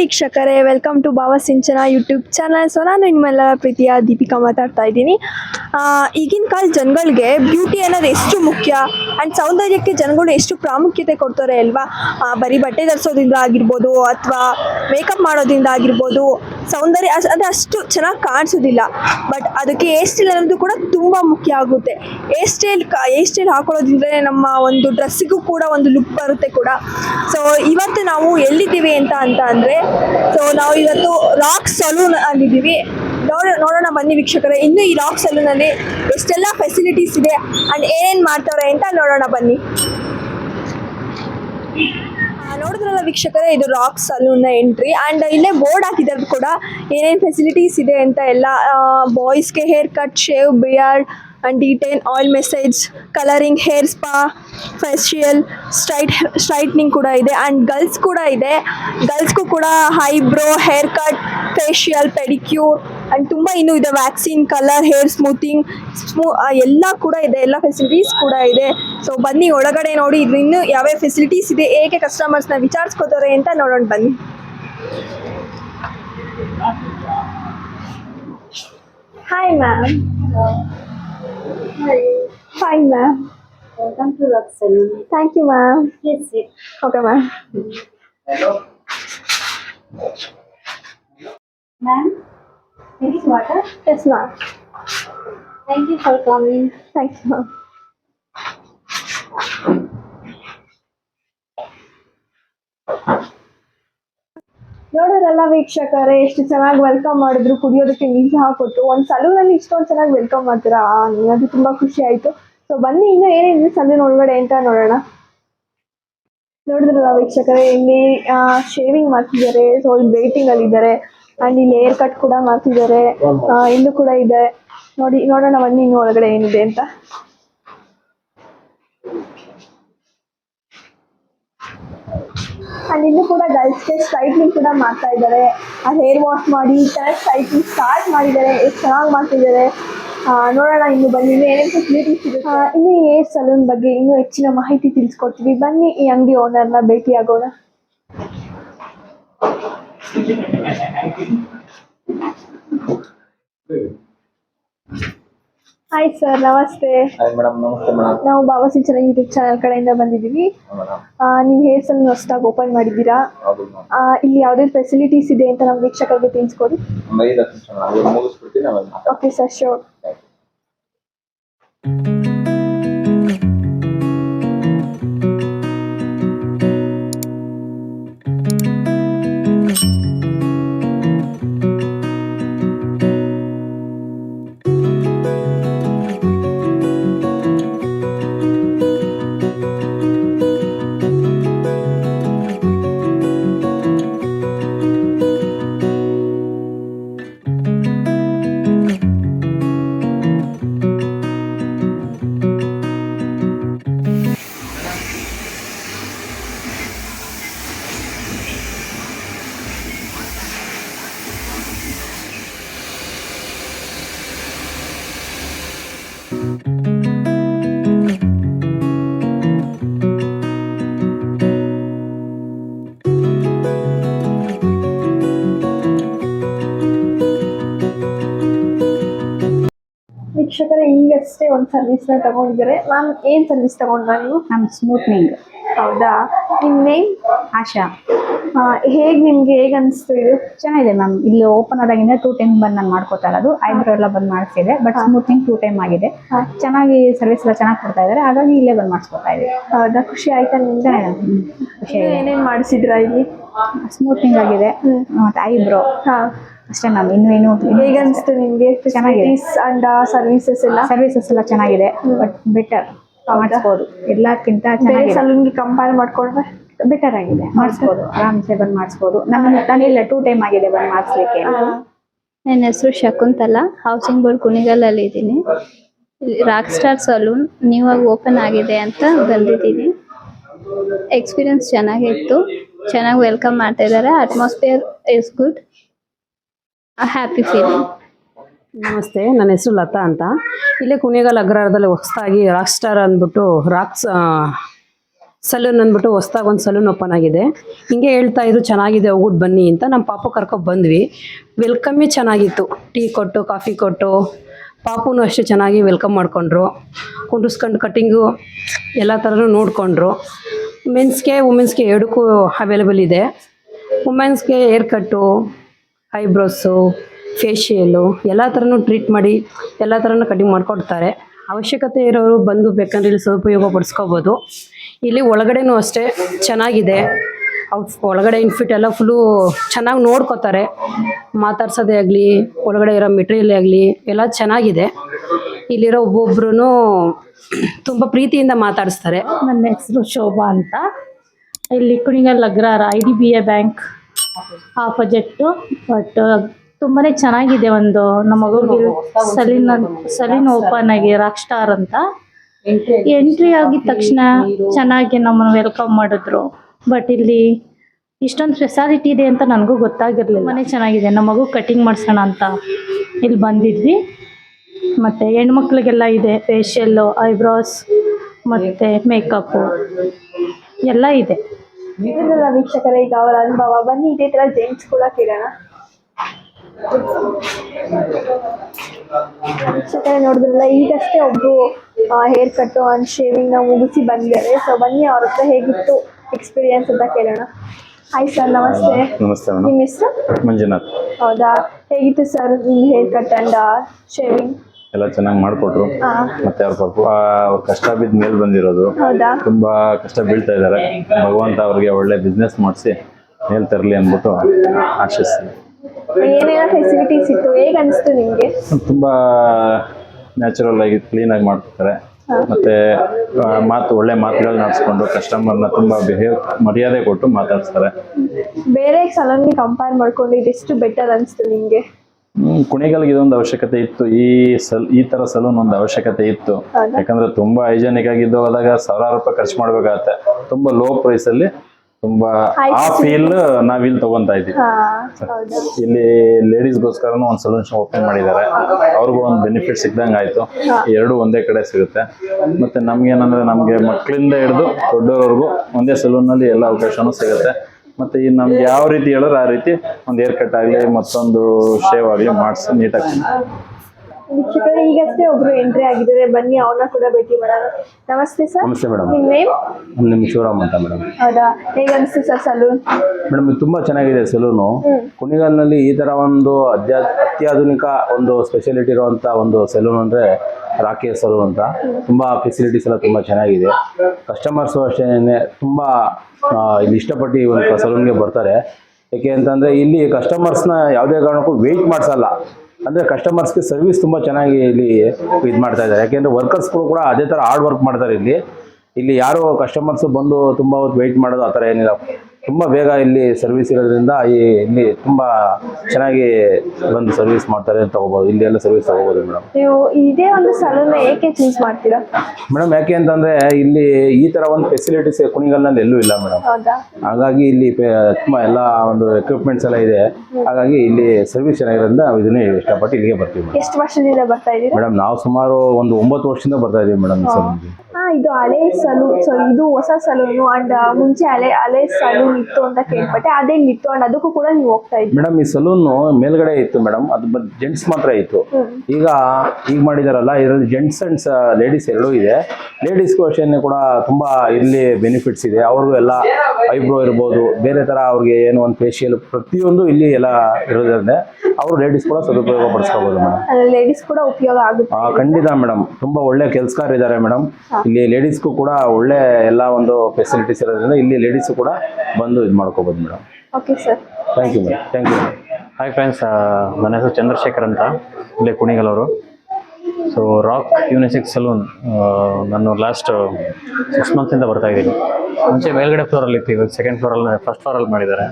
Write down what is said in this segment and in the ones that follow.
ವೀಕ್ಷಕರೇ welcome to Bhavasinchana YouTube channel so ನಾನು ನಿಮ್ಮೆಲ್ಲರ ಪ್ರೀತಿಯ ದೀಪಿಕಾ ಮಾತಾಡ್ತಾ ಇದ್ದೀನಿ. ಈಗಿನ ಕಾಲ ಜನಗಳಿಗೆ ಬ್ಯೂಟಿ ಅನ್ನೋದು ಎಷ್ಟು ಮುಖ್ಯ? ಆ್ಯಂಡ್ ಸೌಂದರ್ಯಕ್ಕೆ ಜನಗಳು ಎಷ್ಟು ಪ್ರಾಮುಖ್ಯತೆ ಕೊಡ್ತಾರೆ ಅಲ್ವಾ? ಬರೀ ಬಟ್ಟೆ ಧರಿಸೋದ್ರಿಂದ ಆಗಿರ್ಬೋದು ಅಥವಾ ಮೇಕಪ್ ಮಾಡೋದ್ರಿಂದ ಆಗಿರ್ಬೋದು, ಸೌಂದರ್ಯ ಅದು ಅಷ್ಟು ಚೆನ್ನಾಗಿ ಕಾಣಿಸೋದಿಲ್ಲ. ಬಟ್ ಅದಕ್ಕೆ ಹೇರ್ ಸ್ಟೈಲ್ ಅನ್ನೋದು ಕೂಡ ತುಂಬ ಮುಖ್ಯ ಆಗುತ್ತೆ. ಹೇರ್ ಸ್ಟೈಲ್ ಹೇರ್ ಸ್ಟೈಲ್ ಹಾಕೊಳ್ಳೋದ್ರಿಂದ ನಮ್ಮ ಒಂದು ಡ್ರೆಸ್ಸಿಗೂ ಕೂಡ ಒಂದು ಲುಕ್ ಬರುತ್ತೆ ಕೂಡ. ಸೊ ಇವತ್ತು ನಾವು ಎಲ್ಲಿದ್ದೀವಿ ಅಂತ ಅಂತ ಅಂದರೆ ಸೊ ನಾವು ಇವತ್ತು ರಾಕ್ ಸಲೂನ್ ಅಲ್ಲಿದ್ದೀವಿ. ನೋಡ, ನೋಡೋಣ ಬನ್ನಿ ವೀಕ್ಷಕರೇ. ಇನ್ನು ಈ ರಾಕ್ ಸಲೂನಲ್ಲಿ ಎಷ್ಟೆಲ್ಲ ಫೆಸಿಲಿಟೀಸ್ ಇದೆ ಅಂಡ್ ಏನೇನು ಮಾಡ್ತಾರೆ ಅಂತ ನೋಡೋಣ ಬನ್ನಿ. ನೋಡಿದ್ರಲ್ಲ ವೀಕ್ಷಕರೇ, ಇದು ರಾಕ್ ಸಲೂನ್ನ ಎಂಟ್ರಿ ಅಂಡ್ ಇಲ್ಲೇ ಬೋರ್ಡ್ ಹಾಕಿದ್ದಾರೆ ಕೂಡ ಏನೇನು ಫೆಸಿಲಿಟೀಸ್ ಇದೆ ಅಂತ ಎಲ್ಲ ಬಾಯ್ಸ್ಗೆ hair cut shave beard and detan oil massage colouring hair spa facial straight straightening ಕೂಡ ಇದೆ ಆ್ಯಂಡ್ ಗರ್ಲ್ಸ್ ಕೂಡ ಇದೆ ಗರ್ಲ್ಸ್ಗೂ ಕೂಡ eyebrow hair cut facial pedicure and ತುಂಬ ಇನ್ನೂ ಇದೆ ವ್ಯಾಕ್ಸಿನ್ ಕಲರ್ ಹೇರ್ ಸ್ಮೂತಿಂಗ್ ಸ್ಮೂ ಎಲ್ಲ ಕೂಡ ಇದೆ ಎಲ್ಲ ಫೆಸಿಲಿಟೀಸ್ ಕೂಡ ಇದೆ ಸೊ ಬನ್ನಿ ಒಳಗಡೆ ನೋಡಿ ಇದು ಇನ್ನೂ ಯಾವ್ಯಾವ ಫೆಸಿಲಿಟೀಸ್ ಇದೆ ಹೇಗೆ ಕಸ್ಟಮರ್ಸ್ನ ವಿಚಾರಿಸ್ಕೋತಾರೆ ಅಂತ ನೋಡೋಣ ಬನ್ನಿ hi ma'am Fine, ma'am. Welcome to Rock Salon. Thank you, ma'am. Yes, sir. Okay, ma'am. Hello. Ma'am, there is water? Yes, ma'am. Thank you for coming. Thank you, ma'am. Thank you. ನೋಡೋರಲ್ಲ ವೀಕ್ಷಕರೇ ಎಷ್ಟು ಚೆನ್ನಾಗಿ welcome ಮಾಡಿದ್ರು. ಕುಡಿಯೋದಕ್ಕೆ ನೀರು ಹಾಕೊಟ್ಟು ಒಂದು ಸಲೂನಲ್ಲಿ ಇಷ್ಟೊಂದು ಚೆನ್ನಾಗಿ ವೆಲ್ಕಮ್ ಮಾಡ್ತೀರಾ? ಆ, ತುಂಬಾ ಖುಷಿ ಆಯಿತು. ಸೊ ಬನ್ನಿ ಇನ್ನೂ ಏನೇನಿದೆ ಸಲೂನ್ ಒಳಗಡೆ ಅಂತ ನೋಡೋಣ. ನೋಡಿದ್ರಲ್ಲ ವೀಕ್ಷಕರೇ ಇಲ್ಲಿ ಶೇವಿಂಗ್ ಮಾಡ್ತಿದ್ದಾರೆ. ಸೊ ಇಲ್ಲಿ ವೇಟಿಂಗ್ ಅಲ್ಲಿ ಇದ್ದಾರೆ. ಅಂಡ್ ಇಲ್ಲಿ ಹೇರ್ ಕಟ್ ಕೂಡ ಮಾಡ್ತಿದ್ದಾರೆ. ಇಲ್ಲೂ ಕೂಡ ಇದೆ. ನೋಡಿ ನೋಡೋಣ ಬನ್ನಿ ಇನ್ನು ಒಳಗಡೆ ಏನಿದೆ ಅಂತ. ಅಂಡ್ ಇಲ್ಲೂ ಕೂಡ ಗರ್ಲ್ಸ್ಗೆ ಸ್ಟ್ರೈಟ್ನಿಂಗ್ ಕೂಡ ಮಾಡ್ತಾ ಇದ್ದಾರೆ. ಆ ಹೇರ್ ವಾಶ್ ಮಾಡಿ ಚೆನ್ನಾಗಿ ಸ್ಟ್ರೈಟ್ನಿಂಗ್ ಸ್ಟಾರ್ಟ್ ಮಾಡಿದ್ದಾರೆ. ಎಷ್ಟು ಚೆನ್ನಾಗಿ ಮಾಡ್ತಿದ್ದಾರೆ. ನೋಡೋಣ ಇನ್ನು ಬನ್ನಿ. ಇನ್ನು ಏನೇನು ಫೆಸಿಲಿಟೀಸ್ ಇದೆ ಇನ್ನು ಹೇರ್ ಸಲೂನ್ ಬಗ್ಗೆ ಇನ್ನೂ ಹೆಚ್ಚಿನ ಮಾಹಿತಿ ತಿಳಿಸ್ಕೊಡ್ತೀವಿ. ಬನ್ನಿ ಈ ಅಂಗಡಿ ಓನರ್ನ ಭೇಟಿ ಆಗೋಣ hi sir namaste hi madam namaste madam ನಾವು ಭಾವಸಿಂಚನ ಯೂಟ್ಯೂಬ್ ಚಾನಲ್ ಕಡೆಯಿಂದ ಬಂದಿದ್ದೀವಿ. ನೀವು ಹೇರ್ ಸಲೂನ್ ಹೊಸದಾಗಿ ಓಪನ್ ಮಾಡಿದ್ದೀರಾ? ಹೌದು ಮೇಡಮ್ ಆ, ಇಲ್ಲಿ ಯಾವುದೇ ಫೆಸಿಲಿಟೀಸ್ ಇದೆ ಅಂತ ನಮ್ಮ ವೀಕ್ಷಕರಿಗೆ ತಿಳಿಸ್ಕೊಡಿ. ಒಂದು ಐದು ಹತ್ತು ನಿಮಿಷ ಮೇಡಮ್ ಮುಗಿಸ್ಬಿಡ್ತೀನಿ ಆಮೇಲೆ ಮಾತಾಡ್ತೀನಿ. ಓಕೆ ಸರ್ ಶೋರ್ ಸರ್ವಿಸ್ನ ತಗೊಂಡಿದ್ದಾರೆ. ಮ್ಯಾಮ್ ಏನು ಸರ್ವಿಸ್ ತಗೊಂಡ್ರ ನೀವು? ಮ್ಯಾಮ್ ಸ್ಮೂತ್ನಿಂಗ್ ಹೌದಾ? ನಿಮ್ಮ ನೇಮ್ ಆಶಾ. ಹೇಗೆ ನಿಮಗೆ ಹೇಗೆ ಅನಿಸ್ತು ಇದು? ಚೆನ್ನಾಗಿದೆ ಮ್ಯಾಮ್. ಇಲ್ಲಿ ಓಪನ್ ಆದಾಗಿಂದ ಟೂ ಟೈಮ್ ಬಂದು ನಾನು ಮಾಡ್ಕೋತಾ ಇರೋದು. ಐಬ್ರೋ ಎಲ್ಲ ಬಂದು ಮಾಡಿಸಿದೆ. ಬಟ್ ಸ್ಮೂತ್ನಿಂಗ್ ಟೂ ಟೈಮ್ ಆಗಿದೆ. ಚೆನ್ನಾಗಿ ಸರ್ವಿಸ್ ಎಲ್ಲ ಚೆನ್ನಾಗಿ ಕೊಡ್ತಾ ಇದ್ದಾರೆ ಹಾಗಾಗಿ ಇಲ್ಲೇ ಬಂದು ಮಾಡಿಸ್ಕೊತಾ ಇದ್ದೀವಿ. ಹೌದಾ? ಖುಷಿ ಆಯ್ತಾ ನಿಮ್ಗೆ? ಚೆನ್ನಾಗಿದೆ. ಖುಷಿ ಏನೇನು ಮಾಡಿಸಿದ್ರಾ ಇಲ್ಲಿ? ಸ್ಮೂತ್ನಿಂಗ್ ಆಗಿದೆ. ಮತ್ತೆ ಐಬ್ರೋ ಹಾಂ. ಅಷ್ಟೇ ಮ್ಯಾಮ್ ಇನ್ನು ಏನು ಹೇಗೆ ಅನಿಸ್ತು ನಿಮಗೆ? ಚೆನ್ನಾಗಿದೆ. ಫೆಸಿಲಿಟೀಸ್ ಅಂಡ್ ಸರ್ವಿಸಸ್ ಎಲ್ಲ? ಸರ್ವಿಸಸ್ ಎಲ್ಲ ಚೆನ್ನಾಗಿದೆ ಬಟ್ ಬೆಟರ್ ಮಾಡಿಸ್ಬೋದು. ಎಲ್ಲಕ್ಕಿಂತ ಚೆನ್ನಾಗಿ ಚೆನ್ನಾಗಿದೆ. ಸಲೂನ್ಗೆ ಕಂಪೇರ್ ಮಾಡ್ಕೊಂಡ್ರೆ? ಬೆಟರ್ ಆಗಿದೆ ಮಾಡಿಸ್ಬೋದು. ಆರಾಮ್ಸೆ ಬಂದು ಮಾಡಿಸ್ಬೋದು. ನಮ್ಮ ತಾನಿಲ್ಲ ಟೂ ಟೈಮ್ ಆಗಿದೆ ಬಂದು ಮಾಡಿಸ್ಲಿಕ್ಕೆ. ನನ್ನ ಹೆಸರು ಶಕುಂತಲ. ಹೌಸಿಂಗ್ ಬೋರ್ಡ್ ಕುಣಿಗಲಲ್ಲಿ ಇದ್ದೀನಿ. ರಾಕ್ ಸ್ಟಾರ್ ಸಲೂನ್ ನ್ಯೂವಾಗಿ ಓಪನ್ ಆಗಿದೆ ಅಂತ ಬಂದಿದ್ದೀನಿ. ಎಕ್ಸ್ಪೀರಿಯನ್ಸ್ ಚೆನ್ನಾಗಿತ್ತು. ಚೆನ್ನಾಗಿ ವೆಲ್ಕಮ್ ಮಾಡ್ತಾ ಇದ್ದಾರೆ. Atmosphere is good happy feeling namaste, ನನ್ನ ಹೆಸರು ಲತಾ ಅಂತ. ಇಲ್ಲೇ ಕುಣಿಗಲ್ ಅಗ್ರಹಾರದಲ್ಲಿ ಹೊಸದಾಗಿ ರಾಕ್ ಸ್ಟಾರ್ ಅಂದ್ಬಿಟ್ಟು ರಾಕ್ಸ್ ಸಲೂನ್ ಅಂದ್ಬಿಟ್ಟು ಹೊಸ್ದಾಗಿ ಒಂದು ಸಲೂನ್ ಓಪನ್ ಆಗಿದೆ. ಹಿಂಗೆ ಹೇಳ್ತಾ ಇದ್ರು, ಚೆನ್ನಾಗಿದೆ ಹೋಗ್ಬಿಟ್ಟು ಬನ್ನಿ ಅಂತ. ನಮ್ಮ ಪಾಪು ಕರ್ಕೊಂಡು ಬಂದ್ವಿ. ವೆಲ್ಕಮ್ಮೇ ಚೆನ್ನಾಗಿತ್ತು. ಟೀ ಕೊಟ್ಟು ಕಾಫಿ ಕೊಟ್ಟು, ಪಾಪುನೂ ಅಷ್ಟೇ ಚೆನ್ನಾಗಿ ವೆಲ್ಕಮ್ ಮಾಡಿಕೊಂಡ್ರು. ಕುಂಡಿಸ್ಕೊಂಡು ಕಟ್ಟಿಂಗು ಎಲ್ಲ ಥರನೂ ನೋಡಿಕೊಂಡ್ರು. ಮೆನ್ಸ್ಗೆ ವುಮೆನ್ಸ್ಗೆ ಎರಡಕ್ಕೂ ಅವೈಲೇಬಲ್ ಇದೆ. ವುಮೆನ್ಸ್ಗೆ ಏರ್ ಕಟ್ಟು ಐಬ್ರೋಸು ಫೇಶಿಯಲು ಎಲ್ಲ ಥರನೂ ಟ್ರೀಟ್ ಮಾಡಿ ಎಲ್ಲ ಥರನೂ ಕಟಿಂಗ್ ಮಾಡಿಕೊಡ್ತಾರೆ. ಅವಶ್ಯಕತೆ ಇರೋರು ಬಂದು ಬೇಕಂದ್ರೆ ಇಲ್ಲಿ ಸದುಪಯೋಗ ಪಡಿಸ್ಕೋಬೋದು. ಇಲ್ಲಿ ಒಳಗಡೆನೂ ಅಷ್ಟೇ ಚೆನ್ನಾಗಿದೆ. ಔಟ್ ಒಳಗಡೆ ಇನ್ಫಿಟ್ ಎಲ್ಲ ಫುಲ್ಲು ಚೆನ್ನಾಗಿ ನೋಡ್ಕೋತಾರೆ. ಮಾತಾಡ್ಸೋದೇ ಆಗಲಿ, ಒಳಗಡೆ ಇರೋ ಮೆಟೀರಿಯಲ್ ಆಗಲಿ ಎಲ್ಲ ಚೆನ್ನಾಗಿದೆ. ಇಲ್ಲಿರೋ ಒಬ್ಬೊಬ್ರು ತುಂಬ ಪ್ರೀತಿಯಿಂದ ಮಾತಾಡಿಸ್ತಾರೆ. ನನ್ನ ಹೆಸರು ಶೋಭಾ ಅಂತ. ಇಲ್ಲಿ Kunigal Agrahara I D B A bank opposite but ತುಂಬಾ ಚೆನ್ನಾಗಿದೆ ಒಂದು ನಮ್ಮ ಮಗುಗೆ ಸಲೀನ್ ಸಲೀನ್ ಓಪನ್ ಆಗಿ ರಾಕ್ ಸ್ಟಾರ್ ಅಂತ ಎಂಟ್ರಿ ಆಗಿದ ತಕ್ಷಣ ಚೆನ್ನಾಗಿ ನಮ್ಮನ್ನು ವೆಲ್ಕಮ್ ಮಾಡಿದ್ರು. ಬಟ್ ಇಲ್ಲಿ ಇಷ್ಟೊಂದು ಫೆಸಾಲಿಟಿ ಇದೆ ಅಂತ ನನಗೂ ಗೊತ್ತಾಗಿರಲಿಲ್ಲ. ಮನೆ ಚೆನ್ನಾಗಿದೆ. ನಮ್ಮ ಮಗು ಕಟಿಂಗ್ ಮಾಡಿಸೋಣ ಅಂತ ಇಲ್ಲಿ ಬಂದಿದ್ವಿ. ಮತ್ತು ಹೆಣ್ಮಕ್ಳಿಗೆಲ್ಲ ಇದೆ. ಫೇಶಿಯಲ್ಲು ಐಬ್ರೋಸ್ ಮತ್ತು ಮೇಕಪ್ಪು ಎಲ್ಲ ಇದೆ. ಇದನ್ನೆಲ್ಲ ವೀಕ್ಷಕರ ಈಗ ಅವರ ಅನುಭವ. ಬನ್ನಿ ಇದೇ ತರ ಜೆಂಟ್ಸ್ ಕೂಡ ಕೇಳೋಣ. ವೀಕ್ಷಕರೇ ನೋಡಿದ್ರಲ್ಲ ಈಗಷ್ಟೇ ಒಬ್ರು ಹೇರ್ ಕಟ್ಟು ಅಂಡ್ ಶೇವಿಂಗ್ನ ಮುಗಿಸಿ ಬಂದಿದ್ದಾರೆ. ಸೊ ಬನ್ನಿ ಅವ್ರ ಹತ್ರ ಹೇಗಿತ್ತು ಎಕ್ಸ್ಪೀರಿಯನ್ಸ್ ಅಂತ ಕೇಳೋಣ. ಹಾಯ್ ಸರ್ ನಮಸ್ತೆ. ನಮಸ್ತೆ ನಿಮ್ಮ ಹೆಸರು? ಮಂಜುನಾಥ್. ಹೌದಾ? ಹೇಗಿತ್ತು sir hair cut and shaving ಎಲ್ಲ ಚೆನ್ನಾಗಿ ಮಾಡ್ಕೊಟ್ರು. ಮತ್ತೆ ಅವ್ರ ಪಾಪ ಅವ್ರ ಕಷ್ಟ ಬಿದ್ದ ಮೇಲೆ ಬಂದಿರೋದು. ತುಂಬಾ ಕಷ್ಟ ಬೀಳ್ತಾ ಇದ್ದಾರೆ ಭಗವಂತ ಅವ್ರಿಗೆ ಒಳ್ಳೆ ಬಿಸ್ನೆಸ್ ಮಾಡಿಸಿ ಮೇಲ್ ತರಲಿ ಅಂದ್ಬಿಟ್ಟು ಆಶಿಸ್ತೀನಿ. ಫೆಸಿಲಿಟೀಸ್ ಇತ್ತು ಹೇಗೆ ಅನಿಸ್ತು ನಿಮಗೆ? ತುಂಬಾ ನ್ಯಾಚುರಲ್ ಆಗಿ ಕ್ಲೀನ್ ಆಗಿ ಮಾಡ್ಕೊತಾರೆ ಮತ್ತೆ ಮಾತು ಒಳ್ಳೆ ಮಾತುಗಳನ್ನ ನಡೆಸ್ಕೊಂಡು ಕಸ್ಟಮರ್ನ ತುಂಬಾ ಬಿಹೇವ್ ಮರ್ಯಾದೆ ಕೊಟ್ಟು ಮಾತಾಡ್ತಾರೆ ಬೇರೆ ಸಲನ್ಗೆ ಕಂಪೇರ್ ಮಾಡ್ಕೊಂಡು ಇದೆಷ್ಟು ಬೆಟರ್ ಅನ್ಸ್ತು ನಿಮಗೆ? ಕುಣಿಗಲ್ಗೆ ಇದೊಂದು ಅವಶ್ಯಕತೆ ಇತ್ತು. ಈ ಸಲ್ ಈ ತರ ಸಲೂನ್ ಒಂದು ಅವಶ್ಯಕತೆ ಇತ್ತು. ಯಾಕಂದ್ರೆ ತುಂಬಾ ಹೈಜೆನಿಕ್ ಆಗಿದ್ದು ಹೋದಾಗ ಸಾವಿರಾರು ರೂಪಾಯಿ ಖರ್ಚು ಮಾಡ್ಬೇಕಾಗತ್ತೆ. ತುಂಬಾ ಲೋ ಪ್ರೈಸ್ ಅಲ್ಲಿ ತುಂಬಾ ಆ ಫೀಲ್ ನಾವ್ ಇಲ್ಲಿ ತಗೊಂತಾ ಇದೀವಿ ಇಲ್ಲಿ ಲೇಡೀಸ್ಗೋಸ್ಕರನು ಒಂದು ಸಲೂನ್ ಶಾಪ್ ಓಪನ್ ಮಾಡಿದ್ದಾರೆ. ಅವ್ರಿಗೂ ಒಂದು ಬೆನಿಫಿಟ್ ಸಿಕ್ದಂಗೆ ಆಯ್ತು. ಎರಡು ಒಂದೇ ಕಡೆ ಸಿಗುತ್ತೆ. ಮತ್ತೆ ನಮ್ಗೇನಂದ್ರೆ ನಮ್ಗೆ ಮಕ್ಕಳಿಂದ ಹಿಡಿದು ದೊಡ್ಡವರವರೆಗೂ ಒಂದೇ ಸಲೂನ್ನಲ್ಲಿ ಎಲ್ಲ ಅವಕಾಶನೂ ಸಿಗುತ್ತೆ. ಮತ್ತೆ ಈ ನಮ್ಗೆ ಯಾವ ರೀತಿ ಹೇಳೋರು ಆ ರೀತಿ ಒಂದು ಹೇರ್ ಕಟ್ ಆಗಲಿ ಮತ್ತೊಂದು ಶೇವ್ ಆಗಲಿ ಮಾಡಿಸಿ ನೀಟಾಗಿ ವೀಕ್ಷಕರೇ ಈಗಷ್ಟೇ ಒಬ್ರು ಎಂಟ್ರಿ ಆಗಿದ್ದಾರೆ. ಬನ್ನಿ ಅವ್ರನ್ನ ಕೂಡ ಭೇಟಿ ಮಾಡೋಣ. ನಮಸ್ತೆ ಸರ್. ನಮಸ್ತೆ ಮೇಡಮ್ ನಿಮ್ ನೇಮ್ ನಿಮ್ಮ ಶಿವರಾಮ್ ಅಂತ ಮೇಡಮ್ ಹೌದಾ? ಸರ್ ಸಲೂನ್ ಮೇಡಮ್ ಇದು ತುಂಬಾ ಚೆನ್ನಾಗಿದೆ ಸಲೂನು ಕುಣಿಗಲ್ನಲ್ಲಿ ಈ ತರ ಒಂದು ಅತ್ಯಾ ಅತ್ಯಾಧುನಿಕ ಒಂದು ಸ್ಪೆಷಾಲಿಟಿ ಇರುವಂತ ಒಂದು ಸಲೂನ್ ಅಂದ್ರೆ ರಾಕಿ ಸಲೂನ್ ಅಂತ. ತುಂಬಾ ಫೆಸಿಲಿಟೀಸ್ ಎಲ್ಲ ತುಂಬಾ ಚೆನ್ನಾಗಿದೆ. ಕಸ್ಟಮರ್ಸು ಅಷ್ಟೇ ತುಂಬಾ ಆ, ಇಲ್ಲಿ ಇಷ್ಟಪಟ್ಟು ಈ ಒಂದು ಸಲೂನ್ಗೆ ಬರ್ತಾರೆ. ಯಾಕೆ ಅಂತಂದ್ರೆ ಇಲ್ಲಿ ಕಸ್ಟಮರ್ಸ್ನ ಯಾವುದೇ ಕಾರಣಕ್ಕೂ ವೆಯ್ಟ್ ಮಾಡಿಸಲ್ಲ. ಅಂದ್ರೆ ಕಸ್ಟಮರ್ಸ್ಗೆ ಸರ್ವಿಸ್ ತುಂಬಾ ಚೆನ್ನಾಗಿ ಇಲ್ಲಿ ಇದು ಮಾಡ್ತಾ ಇದ್ದಾರೆ. ಯಾಕೆಂದರೆ ವರ್ಕರ್ಸ್ಗಳು ಕೂಡ ಅದೇ ತರ ಹಾರ್ಡ್ ವರ್ಕ್ ಮಾಡ್ತಾರೆ ಇಲ್ಲಿ. ಇಲ್ಲಿ ಯಾರು ಕಸ್ಟಮರ್ಸ್ ಬಂದು ತುಂಬಾ ಹೊತ್ತು ವೆಯ್ಟ್ ಮಾಡೋದು ಆ ಥರ ಏನಿಲ್ಲ. ತುಂಬಾ ಬೇಗ ಇಲ್ಲಿ ಸರ್ವಿಸ್ ಇರೋದ್ರಿಂದ ಈ ಇಲ್ಲಿ ತುಂಬಾ ಚೆನ್ನಾಗಿ ಬಂದು ಸರ್ವಿಸ್ ಮಾಡ್ತಾರೆ ತಗೋಬೋದು. ತಗೋಬಹುದು ಇಲ್ಲಿ ಎಲ್ಲ ಸರ್ವಿಸ್ ತಗೋಬಹುದು ಮೇಡಮ್. ನೀವು ಇದೇ ಒಂದು ಸಲೂನ್ ಏಕೆ ಚೂಸ್ ಮಾಡ್ತೀರಾ? ಮೇಡಮ್ ಯಾಕೆ ಅಂತಂದ್ರೆ ಇಲ್ಲಿ ಈ ತರ ಒಂದು ಫೆಸಿಲಿಟೀಸ್ ಕುಣಿಗಲ್ನಲ್ಲಿ ಎಲ್ಲೂ ಇಲ್ಲ ಮೇಡಮ್. ಹೌದಾ? ಹಾಗಾಗಿ ಇಲ್ಲಿ ಪೆ- ತುಂಬಾ ಎಲ್ಲ ಒಂದು ಎಕ್ವಿಪ್ಮೆಂಟ್ಸ್ ಎಲ್ಲ ಇದೆ. ಹಾಗಾಗಿ ಇಲ್ಲಿ ಸರ್ವಿಸ್ ಚೆನ್ನಾಗಿರೋದ್ರಿಂದ ನಾವು ಇದನ್ನೇ ಇಷ್ಟಪಟ್ಟು ಇಲ್ಲಿಗೆ ಬರ್ತೀವಿ ಮೇಡಮ್. ಎಷ್ಟು ವರ್ಷದಿಂದ ಬರ್ತಾ ಇದ್ದೀರಾ? ಮೇಡಮ್ ನಾವು ಸುಮಾರು ಒಂದು ಒಂಬತ್ತು ವರ್ಷದಿಂದ ಬರ್ತಾ ಇದೀವಿ ಮೇಡಮ್ ಈ ಸಲೂನ್ಗೆ. ಹಾ ಇದು ಹಳೆ ಸಲೂನ್ ಸೊ ಇದು ಹೊಸ ಸಲೂನು ಅಂಡ್ ಮುಂಚೆ ಹಳೆ ಹಳೆ ಸಲೂನ್ ಇತ್ತು ಅಂತ ಕೇಳ್ಪಟ್ಟೆ. ಅದೇ ಇತ್ತು ಅಂಡ್ ಅದಕ್ಕೂ ಕೂಡ ನೀವು ಹೋಗ್ತಾ ಇದ್ರಿ. ಮೇಡಮ್ ಈ ಸಲೂನ್ ಮೇಲ್ಗಡೆ ಇತ್ತು ಮೇಡಮ್. ಅದು ಜೆಂಟ್ಸ್ ಮಾತ್ರ ಇತ್ತು. ಈಗ ಈಗ ಮಾಡಿದಾರಲ್ಲ ಇದರಲ್ಲಿ ಜೆಂಟ್ಸ್ ಅಂಡ್ ಲೇಡೀಸ್ ಎರಡೂ ಇದೆ. ಲೇಡೀಸ್ ಕ್ವಶನ್ ಕೂಡ ತುಂಬಾ ಇಲ್ಲಿ ಬೆನಿಫಿಟ್ಸ್ ಇದೆ. ಅವ್ರಿಗೂ ಎಲ್ಲ ಐಬ್ರೋ ಇರ್ಬೋದು. ಬೇರೆ ತರ ಅವ್ರಿಗೆ ಏನು ಒಂದು ಫೇಶಿಯಲ್ ಪ್ರತಿಯೊಂದು ಇಲ್ಲಿ ಎಲ್ಲ ಇರೋದ್ರಿಂದ ಅವರು ಲೇಡೀಸ್ ಕೂಡ ಸದುಪಯೋಗ ಪಡಿಸ್ಕೋಬಹುದು ಮೇಡಮ್. ಲೇಡೀಸ್ ಕೂಡ ಉಪಯೋಗ ಆಗುತ್ತೆ. ಖಂಡಿತ ಮೇಡಮ್. ತುಂಬಾ ಒಳ್ಳೆ ಕೆಲಸಗಾರ ಇದ್ದಾರೆ ಮೇಡಮ್. ಇಲ್ಲಿ ಲೇಡೀಸ್ಗೂ ಕೂಡ ಒಳ್ಳೆ ಎಲ್ಲ ಒಂದು ಫೆಸಿಲಿಟೀಸ್ ಇರೋದ್ರಿಂದ ಇಲ್ಲಿ ಲೇಡೀಸ್ ಕೂಡ ಬಂದು ಇದು ಮಾಡ್ಕೋಬೋದು madam. Okay sir thank you madam thank you madam hi friends ನನ್ನ ಹೆಸರು ಚಂದ್ರಶೇಖರ್ ಅಂತ. ಇಲ್ಲೇ ಕುಣಿಗಲವರು ಸೊ ರಾಕ್ ಯೂನಿಸಿಕ್ ಸಲೂನ್ ನಾನು ಲಾಸ್ಟ್ ಸಿಕ್ಸ್ ಮಂತ್ಸಿಂದ ಬರ್ತಾ ಇದ್ದೀನಿ. ಮುಂಚೆ ಮೇಲ್ಗಡೆ ಫ್ಲೋರಲ್ಲಿ ಇತ್ತು ಇವಾಗ ಸೆಕೆಂಡ್ ಫ್ಲೋರಲ್ಲಿ ಫಸ್ಟ್ ಫ್ಲೋರಲ್ಲಿ ಮಾಡಿದ್ದಾರೆ.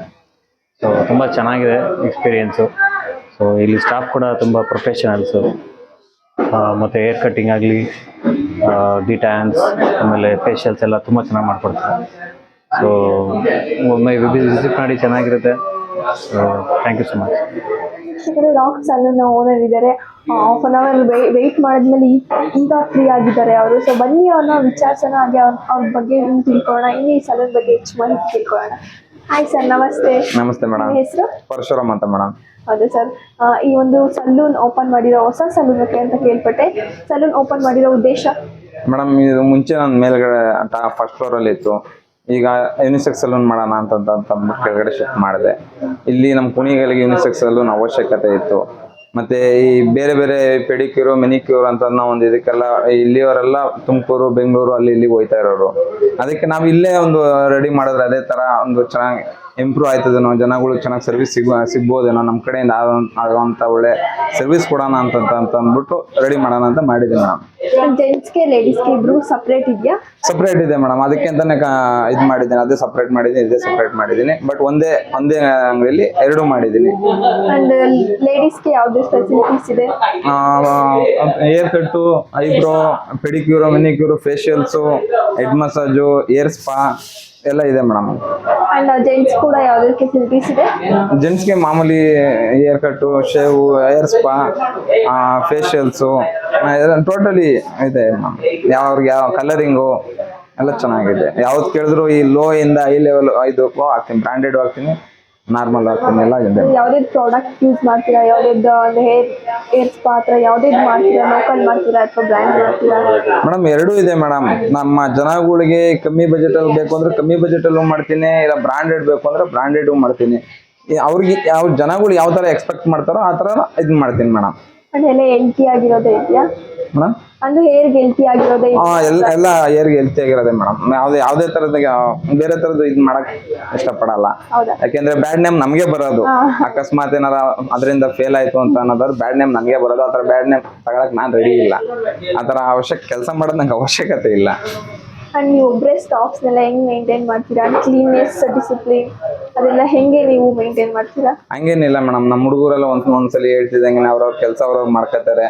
ಸೊ ತುಂಬ ಚೆನ್ನಾಗಿದೆ ಎಕ್ಸ್ಪೀರಿಯೆನ್ಸು ಸೊ ಇಲ್ಲಿ ಸ್ಟಾಫ್ ಕೂಡ ತುಂಬ ಪ್ರೊಫೆಷನಲ್ಸು ಮತ್ತು ಹೇರ್ ಕಟ್ಟಿಂಗ್ ಆಗಲಿ ಡಿಟ್ಯಾನ್ಸ್ ಆಮೇಲೆ ಫೇಶಿಯಲ್ಸ್ ಎಲ್ಲ ತುಂಬ ಚೆನ್ನಾಗಿ ಮಾಡ್ಕೊಡ್ತಾರೆ. ಸೊ ಒಮ್ಮೆ ವಿಸಿಟ್ ಮಾಡಿ ಚೆನ್ನಾಗಿರುತ್ತೆ. So thank you so much ವೀಕ್ಷಕರೇ ರಾಕ್ ಸಲೂನ್ ಓನರ್ ಇದ್ದಾರೆ. ಹಾಫ್ ಅನ್ ಅವರ್ ವೆಯ್ಟ್ ಮಾಡಿದ್ಮೇಲೆ ಈಗ ಫ್ರೀ ಆಗಿದ್ದಾರೆ ಅವರು. ಸೊ ಬನ್ನಿ ಅವ್ರನ್ನ ವಿಚಾರಿಸೋಣ ಹಾಗೆ ಅವ್ರ ಅವ್ರ ಬಗ್ಗೆ ಇನ್ನು ತಿಳ್ಕೊಳ್ಳೋಣ. ಇನ್ನು ಈ ಸಲೂನ್ ಬಗ್ಗೆ ಹೆಚ್ಚು ಮಾಹಿತಿ ತಿಳ್ಕೊಳ್ಳೋಣ. ಹಾಯ್ ಸರ್ ನಮಸ್ತೆ. ನಮಸ್ತೆ ಮೇಡಮ್ ಹೆಸರು? ಪರಶುರಾಮ್ ಅಂತ ಮೇಡಮ್ ಹೌದು ಸರ್ ಈ ಒಂದು ಸಲೂನ್ ಓಪನ್ ಮಾಡಿರೋ ಹೊಸ ಸಲೂನ್ ಅಂತ ಕೇಳ್ಪಟ್ಟೆ. ಸಲೂನ್ ಓಪನ್ ಮಾಡಿರೋ ಉದ್ದೇಶ? ಮೇಡಮ್ ಇದು ಮುಂಚೆ ನಾನು ಮೇಲ್ಗಡೆ ಫಸ್ಟ್ ಫ್ಲೋರಲ್ಲಿ ಇತ್ತು. ಈಗ ಯುನಿಸೆಕ್ಸ್ ಸಲೂನ್ ಮಾಡೋಣ ಅಂತಂತ ಅಂತ ಅಂತ ಕೆಳಗಡೆ ಶಿಫ್ಟ್ ಮಾಡಿದೆ. ಇಲ್ಲಿ ನಮ್ಮ ಕುಣಿಗಳಿಗೆ ಯುನಿಸೆಕ್ಸ್ ಸಲೂನ್ ಅವಶ್ಯಕತೆ ಇತ್ತು. ಮತ್ತೆ ಈ ಬೇರೆ ಬೇರೆ ಪೆಡಿಕ್ಯೂರು ಮಿನಿಕ್ಯೂರ್ ಅಂತ ಒಂದು ಇದಕ್ಕೆಲ್ಲ ಇಲ್ಲಿಯವರೆಲ್ಲ ತುಮಕೂರು, ಬೆಂಗಳೂರು ಅಲ್ಲಿ ಇಲ್ಲಿ ಹೋಯ್ತಾ ಇರೋರು. ಅದಕ್ಕೆ ನಾವು ಇಲ್ಲೇ ಒಂದು ರೆಡಿ ಮಾಡಿದ್ರೆ ಅದೇ ತರ ಒಂದು ಚೆನ್ನಾಗಿ ಇಂಪ್ರೂವ್ ಆಯ್ತದೇನೋ ಜನಗಳು ಚೆನ್ನಾಗಿ ಸರ್ವಿಸ್ ಸಿಗ ಸಿಗ್ಬೋದೇನೋ ನಮ್ಮ ಕಡೆಯಿಂದ ಆಗೋ- ಆಗೋವಂಥ ಒಳ್ಳೆ ಸರ್ವಿಸ್ ಕೊಡೋಣ ಅಂತ ಅಂತ ಅಂತ ಅಂದ್ಬಿಟ್ಟು ರೆಡಿ ಮಾಡೋಣ ಅಂತ ಮಾಡಿದ್ದೀನಿ ಮೇಡಮ್ ಜೆಂಟ್ಸ್ಗೆ ಲೇಡೀಸ್ಗೆ ಇಬ್ರು ಸಪ್ರೇಟ್ ಇದೆಯಾ? ಸಪ್ರೇಟ್ ಇದೆ ಮೇಡಮ್. ಅದಕ್ಕೆ ಅಂತಾನೆ ಇದು ಮಾಡಿದ್ದೀನಿ. ಅದೇ ಸಪ್ರೇಟ್ ಮಾಡಿದ್ದೀನಿ ಇದೇ ಸಪ್ರೇಟ್ ಮಾಡಿದ್ದೀನಿ. ಬಟ್ ಒಂದೇ ಒಂದೇ ಅಂಗಡಿಯಲ್ಲಿ ಎರಡು ಮಾಡಿದ್ದೀನಿ. ಅಂಡ್ ಲೇಡೀಸ್ಗೆ ಯಾವುದೇ ಫೆಸಿಲಿಟೀಸ್ ಇದೆ? Hair cut eyebrow pedicure manicure facials head massage hair spa ಎಲ್ಲ ಇದೆ ಮೇಡಮ್. ಅಂಡ್ ಜೆಂಟ್ಸ್ ಕೂಡ ಯಾವುದೇ ಫೆಸಿಲಿಟೀಸ್ ಇದೆ? ಜೆಂಟ್ಸ್ಗೆ ಮಾಮೂಲಿ hair cut shave hair spa facials totally ಇದೆ ಮೇಡಮ್. ಯಾವ್ರಿಗೆ ಯಾವ ಕಲರಿಂಗು ಎಲ್ಲ ಚೆನ್ನಾಗಿದೆ. ಯಾವ್ದು ಕೇಳಿದ್ರು ಈ ಲೋ ಇಂದ ಹೈ ಲೆವೆಲ್ ಐದು ಹಾಕ್ತೀನಿ ಬ್ರಾಂಡೆಡ್ ಹಾಕ್ತೀನಿ. ನಾರ್ಮಲ್ ಎಲ್ಲ ಇದೆ. ಯಾವ್ದೇ ಪ್ರಾಡಕ್ಟ್ ಯೂಸ್ ಮಾಡ್ತೀರಾ? ಯಾವ್ದೇ ಒಂದು ಹೇರ್ ಹೇರ್ ಸ್ಪಾ ಹತ್ರ ಯಾವುದೇ ಮಾಡ್ತೀರಾ? ಲೋಕಲ್ ಮಾಡ್ತೀರಾ ಅಥವಾ ಬ್ರ್ಯಾಂಡ್ ಮಾಡ್ತೀರಾ? ಮೇಡಮ್ ಎರಡೂ ಇದೆ ಮೇಡಮ್. ನಮ್ಮ ಜನಗಳಿಗೆ ಕಮ್ಮಿ ಬಜೆಟ್ ಅಲ್ಲಿ ಬೇಕು ಅಂದ್ರೆ ಕಮ್ಮಿ ಬಜೆಟ್ ಅಲ್ಲೂ ಮಾಡ್ತೀನಿ ಇಲ್ಲ ಬ್ರಾಂಡೆಡ್ ಬೇಕು ಅಂದ್ರೆ ಬ್ರಾಂಡೆಡ್ ಮಾಡ್ತೀನಿ. ಅವ್ರಿಗೆ ಯಾವ ಜನಗಳು ಯಾವ ತರ ಎಕ್ಸ್ಪೆಕ್ಟ್ ಮಾಡ್ತಾರೋ ಆ ತರ ಇದ್ ಮಾಡ್ತೀನಿ ಮೇಡಮ್. ಹೆಲ್ತಿ ಆಗಿರೋದೇ ಇದೆಯಾ? ಮೇಡಮ್? ಅಂದ್ರೆ ಹೇರ್ ಹೆಲ್ತಿ ಆಗಿರೋದೇ ಹಾ ಎಲ್ಲ ಎಲ್ಲ ಏರ್ಗೆ ಹೆಲ್ತಿ ಆಗಿರೋದೆ ಮೇಡಮ್. ಯಾವ್ದೇ ಯಾವುದೇ ತರದ ಬೇರೆ ತರದ್ದು ಇದ್ ಮಾಡಕ್ ಇಷ್ಟಪಡಲ್ಲ. ಹೌದಾ? ಯಾಕೆಂದ್ರೆ ಬ್ಯಾಡ್ ನೇಮ್ ನಮ್ಗೆ ಬರೋದು. ಅಕಸ್ಮಾತ್ ಏನಾರ ಅದರಿಂದ ಫೇಲ್ ಆಯ್ತು ಅಂತ ಅನ್ನೋದಾದ್ರೆ ಬ್ಯಾಡ್ ನೇಮ್ ನಮ್ಗೆ ಬರೋದು. ಆತರ ಬ್ಯಾಡ್ ನೇಮ್ ತಗೊಳಕ್ ನಾನ್ ರೆಡಿ ಇಲ್ಲ. ಆತರ ಅವಶ್ಯಕ ಕೆಲಸ ಮಾಡೋದ್ ನಂಗೆ ಅವಶ್ಯಕತೆ ಇಲ್ಲ. ಅಂಡ್ ನೀವು ಒಬ್ಬರೇ ಸ್ಟಾಫ್ಸ್ನೆಲ್ಲ ಹೆಂಗೆ ಮೇಂಟೈನ್ ಮಾಡ್ತೀರಾ? ಅಂಡ್ ಕ್ಲೀನ್ನೆಸ್ ಡಿಸಿಪ್ಲಿನ್ ಅದೆಲ್ಲ ಹೆಂಗೆ ನೀವು ಮೇಂಟೈನ್ ಮಾಡ್ತೀರಾ? ಹಂಗೇನಿಲ್ಲ ಮೇಡಮ್. ನಮ್ಮ ಹುಡುಗರೆಲ್ಲ ಒಂದು ಒಂದ್ಸಲಿ ಹೇಳ್ತಿದ್ದಂಗೆ ಅವ್ರವ್ರ ಕೆಲಸ ಅವ್ರವ್ರು ಮಾಡ್ಕೋತಾರೆ.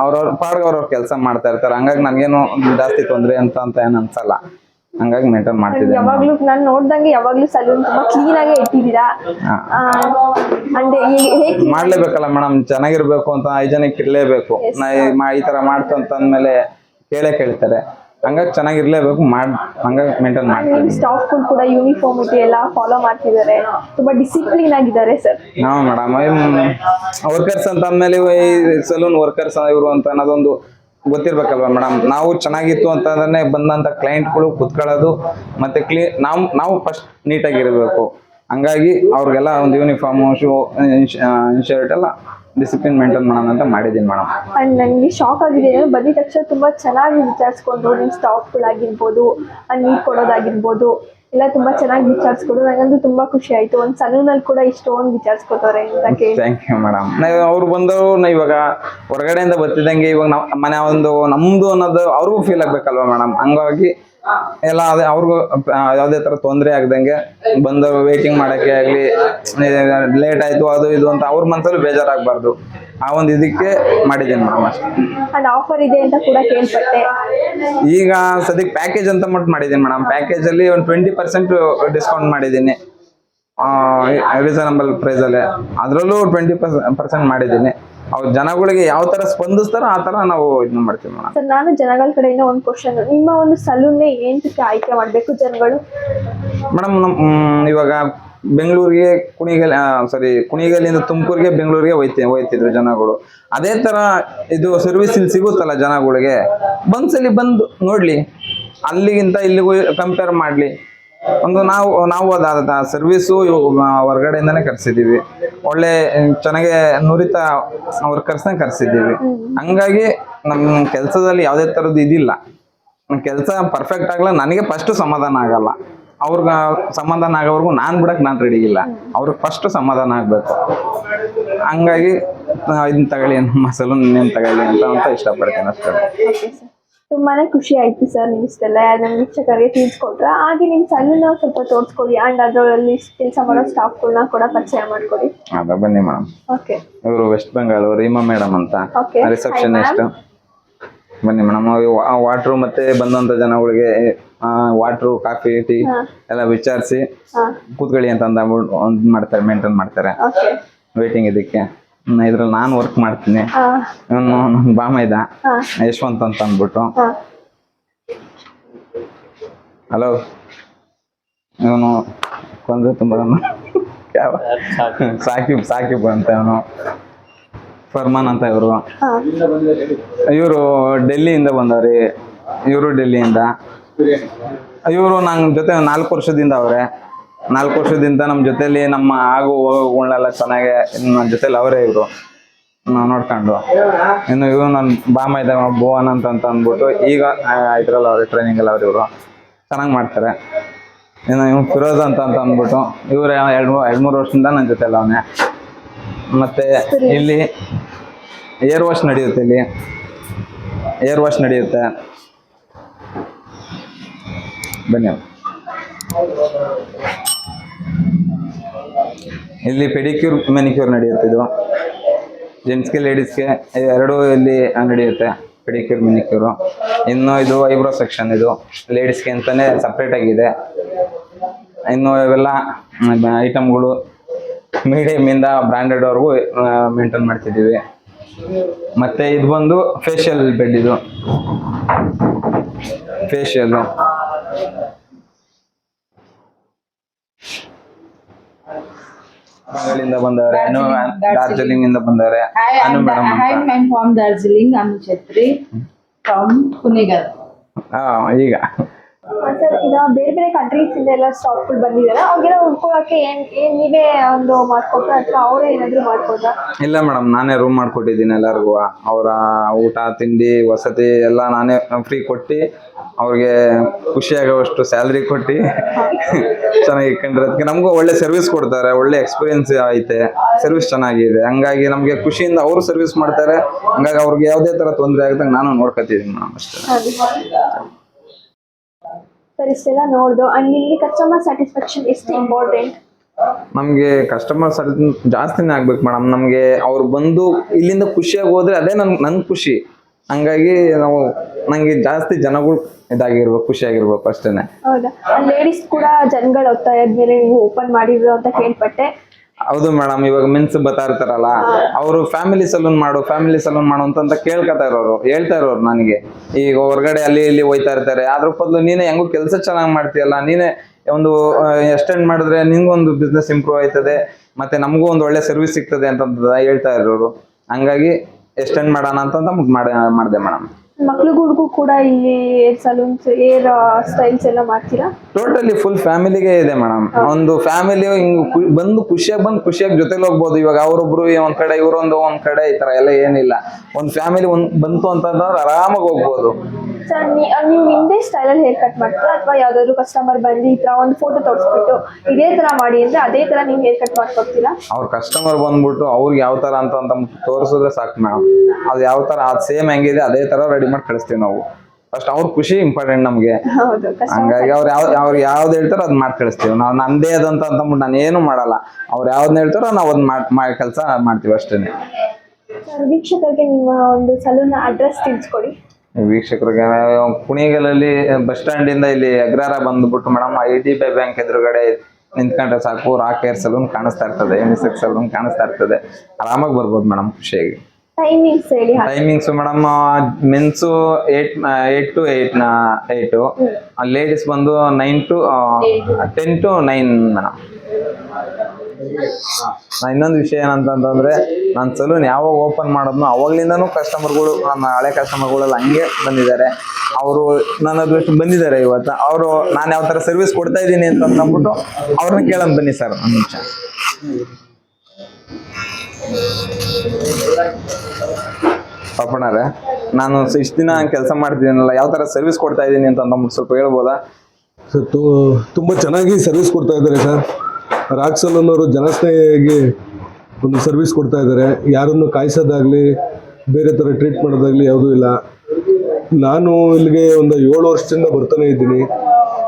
ಅವ್ರವ್ರ ಪಾಡ್ಗೆ ಅವ್ರವ್ರ ಕೆಲಸ ಮಾಡ್ತಾ ಇರ್ತಾರೆ. ಹಂಗಾಗಿ ನನಗೇನು ಜಾಸ್ತಿ ತೊಂದರೆ ಅಂತ ಅಂತ ಏನು ಅನ್ಸಲ್ಲ. ಹಂಗಾಗಿ ಮೇಂಟೈನ್ ಮಾಡ್ತೀವಿ ಯಾವಾಗ್ಲೂ ನಾನು ನೋಡ್ದಂಗೆ ಯಾವಾಗ್ಲೂ ಸಲೂನ್ ತುಂಬಾ ಕ್ಲೀನ್ ಆಗಿ ಇಟ್ಟಿದ್ದೀರಾ? ಹಾ. ಅಂಡ್ ಹೇಗೆ ಮಾಡ್ಲೇಬೇಕಲ್ಲ ಮೇಡಮ್. ಚೆನ್ನಾಗಿರ್ಬೇಕು ಅಂತ ಹೈಜನಿಕ್ ಇರ್ಲೇಬೇಕು. ನಾ ಈ ತರ ಮಾಡ್ತು ಅಂತ ಅಂದ್ಮೇಲೆ ಕೇಳೇ ಕೇಳ್ತಾರೆ. ಹಂಗಾಗಿ ಚೆನ್ನಾಗಿರ್ಲೇಬೇಕು ಮಾಡ್ ಹಂಗಾಗಿ ಮೇಂಟೈನ್ ಮಾಡ್ತೀವಿ ಸ್ಟಾಫ್ ಸ್ಟಾಫ್ಗಳು ಕೂಡ ಯೂನಿಫಾರ್ಮಿಟಿ ಎಲ್ಲ ಫಾಲೋ ಮಾಡ್ತಿದ್ದಾರೆ. ತುಂಬಾ ಡಿಸಿಪ್ಲಿನ್ ಆಗಿದ್ದಾರೆ ಸರ್ ಹಾ ಮೇಡಮ್ ವರ್ಕರ್ಸ್ ಅಂತ ಅಂದ್ಮೇಲೆ ಸಲೂನ್ ವರ್ಕರ್ಸ್ ಇವರು ಅಂತ ಅನ್ನೋದೊಂದು ಗೊತ್ತಿರ್ಬೇಕಲ್ವಾ ಮೇಡಮ್ ನಾವು ಚೆನ್ನಾಗಿತ್ತು ಅಂತಂದ್ರೆ ಬಂದಂತ ಕ್ಲೈಂಟ್ಗಳು ಕುತ್ಕೊಳ್ಳೋದು ಮತ್ತೆ ಕ್ಲೀ ನಾವು ನಾವು ಫಸ್ಟ್ ನೀಟಾಗಿರ್ಬೇಕು ಹಂಗಾಗಿ ಅವ್ರಿಗೆಲ್ಲ ಒಂದು ಯೂನಿಫಾರ್ಮು ಶೂ ಶರ್ಟ್ ಎಲ್ಲ ಡಿಸಿಪ್ಲಿನ್ ಮೇಂಟೈನ್ ಮಾಡೋಣ ಅಂತ ಮಾಡಿದ್ದೀನಿ ಮೇಡಮ್. ಅಂಡ್ ನನಗೆ ಶಾಕ್ ಆಗಿದೆ. ಬಂದಿದ ತಕ್ಷಣ ತುಂಬ ಚೆನ್ನಾಗಿ ವಿಚಾರಿಸ್ಕೊಂಡು ನಿಮ್ಮ ಸ್ಟಾಫ್ಗಳಾಗಿರ್ಬೋದು ನೀರು ಕೊಡೋದಾಗಿರ್ಬೋದು ಎಲ್ಲ ತುಂಬ ಚೆನ್ನಾಗಿ ವಿಚಾರಿಸ್ಕೊಂಡು ನನಗಂತೂ ತುಂಬ ಖುಷಿ ಆಯಿತು. ಒಂದು ಸಲೂನಲ್ಲಿ ಕೂಡ ಇಷ್ಟೊಂದು ವಿಚಾರಿಸ್ಕೊತಾರೆ ಅಂತ ಕೇಳಿ. ಥ್ಯಾಂಕ್ ಯು ಮೇಡಮ್ ಅವ್ರು ಬಂದವರು ನಾ ಇವಾಗ ಹೊರಗಡೆಯಿಂದ ಬರ್ತಿದ್ದಂಗೆ ಇವಾಗ ನಮ್ಮ ಮನೆ ಒಂದು ನಮ್ಮದು ಅನ್ನೋದು ಅವ್ರಿಗೂ ಫೀಲ್ ಆಗಬೇಕಲ್ವ ಮೇಡಮ್ ಹಂಗಾಗಿ ಎಲ್ಲ ಅದೇ ಅವ್ರಿಗೂ ಯಾವುದೇ ಥರ ತೊಂದರೆ ಆಗ್ದಂಗೆ ಬಂದು ವೇಟಿಂಗ್ ಮಾಡೋಕ್ಕೆ ಆಗಲಿ ಲೇಟ್ ಆಯಿತು ಅದು ಇದು ಅಂತ ಅವ್ರ ಮನಸ್ಸಲ್ಲೂ ಬೇಜಾರಾಗಬಾರ್ದು. ಆ ಒಂದು ಇದಕ್ಕೆ ಮಾಡಿದ್ದೀನಿ ಮೇಡಮ್ ಅಷ್ಟೇ. ಆಫರ್ ಇದೆ ಅಂತ ಕೂಡ ಕೇಳ್ಪಟ್ಟೆ. ಈಗ ಸದ್ಯಕ್ಕೆ ಪ್ಯಾಕೇಜ್ ಅಂತ ಮಟ್ಟು ಮಾಡಿದ್ದೀನಿ ಮೇಡಮ್ ಪ್ಯಾಕೇಜಲ್ಲಿ ಒಂದು ಟ್ವೆಂಟಿ ಪರ್ಸೆಂಟ್ ಡಿಸ್ಕೌಂಟ್ ಮಾಡಿದ್ದೀನಿ. ರೀಸನಬಲ್ ಪ್ರೈಸಲ್ಲೇ ಅದರಲ್ಲೂ ಟ್ವೆಂಟಿ ಪರ್ಸೆಂಟ್ ಮಾಡಿದ್ದೀನಿ. ಅವ್ರ ಜನಗಳಿಗೆ ಯಾವ ತರ ಸ್ಪಂದಿಸ್ತಾರೋ ಆ ತರ ನಾವು ಇದನ್ನ ಮಾಡ್ತೀವಿ ಮೇಡಮ್. ಸರ್ ನಾನು ಜನಗಳ ಕಡೆಯಿಂದ ಒಂದು ಕ್ವಶನ್ ನಿಮ್ಮ ಒಂದು ಸಲೂನ್ನೇ ಏನಕ್ಕೆ ಆಯ್ಕೆ ಮಾಡಬೇಕು ಜನಗಳು? ಮೇಡಮ್ ನಮ್ಮ ಇವಾಗ ಬೆಂಗಳೂರಿಗೆ ಕುಣಿಗಲ್ ಸಾರಿ ಕುಣಿಗಲ್ಲಿಂದ ತುಮಕೂರಿಗೆ ಬೆಂಗಳೂರಿಗೆ ಹೋಯ್ತಿ ಹೋಯ್ತಿದ್ರು ಜನಗಳು. ಅದೇ ಥರ ಇದು ಸರ್ವಿಸ್ ಇಲ್ಲಿ ಸಿಗುತ್ತಲ್ಲ ಜನಗಳಿಗೆ. ಬಂದ್ಸಲಿ ಬಂದು ನೋಡ್ಲಿ. ಅಲ್ಲಿಗಿಂತ ಇಲ್ಲಿಗೂ ಕಂಪೇರ್ ಮಾಡಲಿ. ಒಂದು ನಾವು ನಾವು ಅದಾದ ಸರ್ವಿಸು ಹೊರಗಡೆಯಿಂದನೇ ಕರ್ಸಿದ್ದೀವಿ ಒಳ್ಳೆ ಚೆನ್ನಾಗೆ ನುರಿತ ವರ್ಕರ್ಸ್ನ ಕರ್ಸಿದ್ದೀವಿ. ಹಂಗಾಗಿ ನಮ್ಮ ಕೆಲಸದಲ್ಲಿ ಯಾವುದೇ ಥರದ್ದು ಇದಿಲ್ಲ. ಕೆಲಸ ಪರ್ಫೆಕ್ಟ್ ಆಗಲ್ಲ ನನಗೆ ಫಸ್ಟ್ ಸಮಾಧಾನ ಆಗಲ್ಲ. ಅವ್ರಿಗೆ, ಸಮಾಧಾನ ಆಗೋವರೆಗೂ ನಾನು ಬಿಡಕ್ಕೆ ನಾನು ರೆಡಿ ಇಲ್ಲ. ಅವ್ರಿಗೆ ಫಸ್ಟ್ ಸಮಾಧಾನ ಆಗಬೇಕು. ಹಂಗಾಗಿ ಇದನ್ನ ತಗೊಳ್ಳಿ ಮಸಲು ನೇಮ್ ತಗೊಳ್ಳಿ ಅಂತ ಅಂತ ಇಷ್ಟಪಡ್ತೀನಿ ಅಷ್ಟೇ. ತುಂಬಾನೇ ಖುಷಿ ಆಯ್ತು ಸರ್ ನೀವು ಇಷ್ಟೆಲ್ಲ ನಮ್ಮ ವೀಕ್ಷಕರಿಗೆ ತಿಳಿಸ್ಕೊಟ್ರ. ಹಾಗೆ ನಿಮ್ಮ ಸಣ್ಣ ಸ್ವಲ್ಪ ತೋರಿಸ್ಕೊಡಿ. ಅಂಡ್ ಅದರಲ್ಲಿ ಕೆಲಸ ಮಾಡೋ ಸ್ಟಾಫ್ಗಳನ್ನ ಕೂಡ ಪರಿಚಯ ಮಾಡ್ಕೊಡಿ. ಅದ ಬನ್ನಿ ಮೇಡಮ್ ಓಕೆ ಇವರು ವೆಸ್ಟ್ ಬೆಂಗಾಲ್ ರೀಮಾ ಮೇಡಮ್ ಅಂತ. ರಿಸೆಪ್ಷನ್ ರಿಸೆಪ್ಷನಿಸ್ಟ್ ಬನ್ನಿ ಮೇಡಮ್ ವಾಟ್ರು ಮತ್ತೆ ಬಂದಂತ ಜನಗಳಿಗೆ ವಾಟ್ರು ಕಾಫಿ ಟೀ ಎಲ್ಲ ವಿಚಾರಿಸಿ ಕೂತ್ಕೊಳ್ಳಿ ಅಂತ ಅಂದ್ಬಿಟ್ಟು ಮಾಡ್ತಾರೆ ಮೇಂಟೈನ್ ಮಾಡ್ತಾರೆ. ವೇಟಿಂಗ್ ಇದಕ್ಕೆ. ಇದ್ರಲ್ಲಿ ನಾನು ವರ್ಕ್ ಮಾಡ್ತೀನಿ. ಇವನು ನನ್ನ ಬಾಮ ಇದ್ದ ಯಶವಂತ್ ಅಂತ ಅಂದ್ಬಿಟ್ಟು. ಹಲೋ ಇವನು ಕೊಂದ್ರೆ ತುಂಬ ಸಾಕಿಬ್ ಸಾಕಿಬ್ ಅಂತ ಇವನು. ಫರ್ಮಾನ್ ಅಂತ ಇವರು. ಇವರು ಡೆಲ್ಲಿಯಿಂದ ಬಂದವ್ರಿ. ಇವರು ಡೆಲ್ಲಿಯಿಂದ. ಇವರು ನನ್ನ ಜೊತೆ ನಾಲ್ಕು ವರ್ಷದಿಂದ ಅವ್ರೆ. ನಾಲ್ಕು ವರ್ಷದಿಂದ ನಮ್ಮ ಜೊತೆಲಿ ನಮ್ಮ ಆಗು ಹೋಗುಗಳನ್ನೆಲ್ಲ ಚೆನ್ನಾಗೆ ನನ್ನ ಜೊತೆಲಿ ಅವರೇ ಇವರು. ನೋಡ್ಕೊಂಡು. ಇನ್ನು ಇವರು ನನ್ನ ಬಾಮ ಇದೆ ಭುವನ್ ಅಂತ ಅಂತ ಅಂದ್ಬಿಟ್ಟು ಈಗ ಇದ್ರಲ್ಲ ಅವ್ರಿಗೆ ಟ್ರೈನಿಂಗ್ ಎಲ್ಲ ಅವ್ರು ಇವರು. ಚೆನ್ನಾಗಿ ಮಾಡ್ತಾರೆ. ಇನ್ನು ಇವ್ನು ಫಿರೋಜ್ ಅಂತ ಅಂತ ಅಂದ್ಬಿಟ್ಟು ಇವ್ರು ಎರಡು ಎರಡು ಮೂರು ವರ್ಷದಿಂದ ನನ್ನ ಜೊತೆಲ್ಲ ಅವನೇ. ಮತ್ತೆ ಇಲ್ಲಿ ಏರ್ ವಾಶ್ ನಡೆಯುತ್ತೆ ಇಲ್ಲಿ. ಏರ್ ವಾಶ್ ನಡೆಯುತ್ತೆ. ಬನ್ನಿ ಇಲ್ಲಿ ಪೆಡಿಕ್ಯೂರ್ ಮೆನಿಕ್ಯೂರ್ ನಡೆಯುತ್ತೆ ಇದು ಜೆಂಟ್ಸ್ಗೆ ಲೇಡೀಸ್ಗೆ ಎರಡೂ ಇಲ್ಲಿ ನಡೆಯುತ್ತೆ ಪೆಡಿಕ್ಯೂರ್ ಮೆನಿಕ್ಯೂರು ಇನ್ನು ಇದು ಐಬ್ರೋ ಸೆಕ್ಷನ್ ಇದು. ಲೇಡೀಸ್ಗೆ ಅಂತಲೇ ಸಪ್ರೇಟ್ ಆಗಿದೆ. ಇನ್ನು ಇವೆಲ್ಲ ಐಟಮ್ಗಳು ಮೀಡಿಯಮಿಂದ ಇಂದ ಬ್ರಾಂಡೆಡ್ ವರೆಗೂ ಮೇಂಟೈನ್ ಮಾಡ್ತಿದ್ದೀವಿ. ಮತ್ತೆ ಇದು ಬಂದು ಫೇಶಿಯಲ್ ಬೆಡ್ ಇದು. ಫೇಶಿಯಲ್ ಬಂಗಾಳಿಂದ ಬಂದವರೆ ಡಾರ್ಜಿಲಿಂಗ್ ಇಂದ ಬಂದವರೆ Anu madam I am from Darjeeling Anu Chhetri from ಪುನೀಗರ್ ಆ ಈಗ. ಸರ್ ಈಗ ಬೇರೆ ಬೇರೆ ಕಂಟ್ರೀಸ್ ಇಂದ ಎಲ್ಲ ಸ್ಟಾಕ್ಗಳು ಬಂದಿದ್ದಾರೆ ಅವ್ರಿಗೆಲ್ಲ ಉಳ್ಕೊಳಕ್ಕೆ ಏನ್ ಏನ್ ನೀವೇ ಒಂದು ಮಾಡ್ಕೊಟ್ರ ಅಥವಾ ಅವರೇ ಏನಾದ್ರು ಮಾಡ್ಕೊಟ್ರ? ಇಲ್ಲ ಮೇಡಮ್ ನಾನೇ ರೂಮ್ ಮಾಡ್ಕೊಟ್ಟಿದ್ದೀನಿ ಎಲ್ಲರಿಗೂ. ಅವರ ಊಟ ತಿಂಡಿ ವಸತಿ ಎಲ್ಲ ನಾನೇ ಫ್ರೀ ಕೊಟ್ಟು ಅವ್ರಿಗೆ ಖುಷಿಯಾಗುವಷ್ಟು ಸ್ಯಾಲ್ರಿ ಕೊಟ್ಟು ಚೆನ್ನಾಗಿ ಇಟ್ಕೊಂಡಿರೋದಕ್ಕೆ ನಮಗೂ ಒಳ್ಳೆ ಸರ್ವಿಸ್ ಕೊಡ್ತಾರೆ ಒಳ್ಳೆ ಎಕ್ಸ್ಪೀರಿಯನ್ಸ್ ಐತೆ. ಸರ್ವಿಸ್ ಚೆನ್ನಾಗಿದೆ. ಹಂಗಾಗಿ ನಮಗೆ ಖುಷಿಯಿಂದ ಅವರು ಸರ್ವಿಸ್ ಮಾಡ್ತಾರೆ. ಹಂಗಾಗಿ ಅವ್ರಿಗೆ ಯಾವುದೇ ಥರ ತೊಂದರೆ ಆಗದಂಗೆ ನಾನು ನೋಡ್ಕೊತಿದ್ದೀನಿ ಮೇಡಮ್ ಅಷ್ಟೇ. ಸರ್ ಎಲ್ಲ ನೋಡ್ದು. ಅಂಡ್ ಇಲ್ಲಿ ಕಸ್ಟಮರ್ ಸ್ಯಾಟಿಸ್ಫ್ಯಾಕ್ಷನ್ ಎಷ್ಟು ಇಂಪಾರ್ಟೆಂಟ್ ನಮಗೆ ಕಸ್ಟಮರ್ ಸರ್ವಿಸ್ ಜಾಸ್ತಿನೇ ಆಗ್ಬೇಕು ಮೇಡಮ್ ನಮಗೆ ಅವ್ರು ಬಂದು ಇಲ್ಲಿಂದ ಖುಷಿಯಾಗಿ ಹೋದ್ರೆ ಅದೇ ನನ್ ನನ್ ಖುಷಿ. ಹಂಗಾಗಿ ನಾವು ನಂಗೆ ಜಾಸ್ತಿ ಜನಗಳು ಇದಾಗಿರ್ಬೇಕು ಖುಷಿಯಾಗಿರ್ಬೇಕು ಅಷ್ಟೇನೆ. ಹೌದಾ? ಲೇಡೀಸ್ ಕೂಡ ಜನಗಳು ಒತ್ತಾಯದ ಮೇಲೆ ನೀವು ಓಪನ್ ಮಾಡಿದ್ರು ಅಂತ ಕೇಳ್ಪಟ್ಟೆ. ಹೌದು ಮೇಡಮ್ ಇವಾಗ ಮೆನ್ಸ್ ಬರ್ತಾ ಇರ್ತಾರಲ್ಲ, ಅವರು ಫ್ಯಾಮಿಲಿ ಸಲೂನ್ ಮಾಡು ಫ್ಯಾಮಿಲಿ ಸಲೂನ್ ಮಾಡು ಅಂತ ಕೇಳ್ಕೊತಾ ಇರೋರು, ಹೇಳ್ತಾ ಇರೋರು ನನಗೆ. ಈಗ ಹೊರಗಡೆ ಅಲ್ಲಿ ಇಲ್ಲಿ ಹೋಯ್ತಾ ಇರ್ತಾರೆ ಅದ್ರ ಬದಲು ನೀನೆ ಹೆಂಗೋ ಕೆಲಸ ಚೆನ್ನಾಗಿ ಮಾಡ್ತೀಯಲ್ಲ, ನೀನೆ ಒಂದು ಎಕ್ಸ್ಟೆಂಡ್ ಮಾಡಿದ್ರೆ ನಿಂಗೊಂದು ಬಿಸ್ನೆಸ್ ಇಂಪ್ರೂವ್ ಆಯ್ತದೆ, ಮತ್ತೆ ನಮಗೂ ಒಂದು ಒಳ್ಳೆ ಸರ್ವಿಸ್ ಸಿಗ್ತದೆ ಅಂತ ಹೇಳ್ತಾ ಇರೋರು. ಹಂಗಾಗಿ ಎಕ್ಸ್ಟೆಂಡ್ ಮಾಡೋಣ ಅಂತ ಮಾಡಿ ಮಾಡಿದೆ ಮೇಡಮ್. ಮಕ್ಳುಗಳಿಗೂ ಕೂಡ ಇಲ್ಲಿ ಏರ್ ಸಲೂನ್ಸ್ ಏರ್ ಸ್ಟೈಲ್ಸ್ ಎಲ್ಲ ಮಾಡ್ತೀರಾ? ಟೋಟಲಿ ಫುಲ್ ಫ್ಯಾಮಿಲಿಗೆ ಇದೆ ಮೇಡಮ್. ಒಂದು ಫ್ಯಾಮಿಲಿ ಹಿಂಗ್ ಬಂದು ಖುಷಿಯಾಗಿ ಬಂದು ಖುಷಿಯಾಗಿ ಜೊತೆಲಿ ಹೋಗ್ಬೋದು. ಇವಾಗ ಅವರೊಬ್ರು ಒಂದ್ ಕಡೆ ಇವರೊಂದು ಒಂದ್ ಕಡೆ ಈ ತರ ಎಲ್ಲ ಏನಿಲ್ಲ. ಒಂದ್ ಫ್ಯಾಮಿಲಿ ಒಂದ್ ಬಂತು ಅಂತಂದ್ರೆ ಆರಾಮಾಗಿ ಹೋಗ್ಬೋದು. ಸರ್ ನೀವು ನಿಮ್ಮದೇ ಸ್ಟೈಲಲ್ಲಿ ಹೇರ್ ಕಟ್ ಮಾಡ್ತೀರಾ? ಅಥವಾ ಯಾವ್ದಾದ್ರು ಕಸ್ಟಮರ್ ಬಂದು ಈ ಥರ ಒಂದು ಫೋಟೋ ತೋರಿಸ್ಬಿಟ್ಟು ಇದೇ ಥರ ಮಾಡಿ ಅಂದರೆ ಅದೇ ಥರ ನೀವು ಹೇರ್ ಕಟ್ ಮಾಡ್ಕೊಡ್ತೀರಾ? ಅವ್ರ ಕಸ್ಟಮರ್ ಬಂದ್ಬಿಟ್ಟು ಅವ್ರಿಗೆ ಯಾವ ಥರ ಅಂತ ಅಂತ ತೋರಿಸಿದ್ರೆ ಸಾಕು ಮೇಡಮ್ ಅದು ಯಾವ ತರ ಅದು ಸೇಮ್ ಹೆಂಗಿದೆ ಅದೇ ಥರ ರೆಡಿ ಮಾಡಿ ಕಳಿಸ್ತೀವಿ ನಾವು. ಫಸ್ಟ್ ಅವ್ರ ಖುಷಿ ಇಂಪಾರ್ಟೆಂಟ್ ನಮ್ಗೆ. ಹಂಗಾಗಿ ಅವ್ರು ಯಾವ ಅವ್ರು ಯಾವ್ದು ಹೇಳ್ತಾರೋ ಅದ್ ಮಾಡಿ ಕಳಿಸ್ತೀವಿ. ನಾವು ನಂದೇ ಅದಂತ ಅಂತಂದ್ಬಿಟ್ಟು ನಾನು ಏನು ಮಾಡಲ್ಲ. ಅವ್ರು ಯಾವ್ದು ಹೇಳ್ತಾರೋ ನಾವು ಅದ್ ಮಾಡಿ ಕೆಲಸ ಮಾಡ್ತೀವಿ ಅಷ್ಟೇ ವೀಕ್ಷಕರಿಗೆ ನಿಮ್ಮ ಒಂದು ಸಲೂನ್ ಅಡ್ರೆಸ್ ತಿಳಿಸ್ಕೊಡಿ. ವೀಕ್ಷಕರಿಗೆ ಕುಣಿಗಲಲ್ಲಿ ಬಸ್ ಸ್ಟ್ಯಾಂಡ್ ಇಂದ ಇಲ್ಲಿ ಅಗ್ರಾರ ಬಂದ್ಬಿಟ್ಟು madam I D B bank ಎದುರುಗಡೆ ನಿಂತ್ಕೊಂಡ್ರೆ ಸಾಕು ರಾಕ್ ಏರ್ ಸಲೂನ್ ಕಾಣಿಸ್ತಾ ಇರ್ತದೆ ಯುನಿಸೆಕ್ಸ್ ಸಲೂನ್ ಕಾಣಿಸ್ತಾ ಇರ್ತದೆ. ಆರಾಮಾಗಿ ಬರ್ಬೋದು ಮೇಡಮ್ ಖುಷಿಯಾಗಿ. ಟೈಮಿಂಗ್ಸ್ ಹೇಳಿ timings madam men's eight eight to eight eight. Ladies ಬಂದು nine to ten to nine madam. ಇನ್ನೊಂದು ವಿಷಯ ಏನಂತಂದ್ರೆ ನಾನು ಸಲೂನ್ ಯಾವಾಗ ಓಪನ್ ಮಾಡೋದ್ನೋ ಅವಾಗ್ಲಿಂದನೂ ಕಸ್ಟಮರ್ಗಳು ನನ್ನ ಹಳೆ ಕಸ್ಟಮರ್ಗಳೆಲ್ಲ ಹಂಗೆ ಬಂದಿದ್ದಾರೆ. ಅವರು ನನ್ನ ಅದೃಷ್ಟ ಬಂದಿದ್ದಾರೆ ಇವತ್ತು. ಅವರು ನಾನು ಯಾವ ಥರ ಸರ್ವಿಸ್ ಕೊಡ್ತಾ ಇದ್ದೀನಿ ಅಂತ ಅಂದ್ಬಿಟ್ಟು ಅವ್ರನ್ನ ಕೇಳೋಣ ಬನ್ನಿ ಸರ್, ಒಂದು ನಿಮಿಷ. ಪಾಪಣ್ಣರೇ ನಾನು ಇಷ್ಟು ದಿನ ಕೆಲಸ ಮಾಡ್ತಿದ್ದೀನಲ್ಲ, ಯಾವ ಥರ ಸರ್ವಿಸ್ ಕೊಡ್ತಾ ಇದ್ದೀನಿ ಅಂತ ಅಂದ್ಬಿಟ್ಟು ಸ್ವಲ್ಪ ಹೇಳ್ಬೋದಾ? ತು ತುಂಬ ಚೆನ್ನಾಗಿ ಸರ್ವಿಸ್ ಕೊಡ್ತಾ ಇದ್ದಾರೆ ಸರ್. ರಾಕ್ ಅನ್ನೋರು ಜನಸ್ನೇಹಿಯಾಗಿ ಒಂದು ಸರ್ವಿಸ್ ಕೊಡ್ತಾ ಇದ್ದಾರೆ. ಯಾರನ್ನು ಕಾಯಿಸೋದಾಗಲಿ, ಬೇರೆ ಥರ ಟ್ರೀಟ್ ಮಾಡೋದಾಗಲಿ ಯಾವುದೂ ಇಲ್ಲ. ನಾನು ಇಲ್ಲಿಗೆ ಒಂದು ಏಳು ವರ್ಷದಿಂದ ಬರ್ತಾನೆ ಇದ್ದೀನಿ.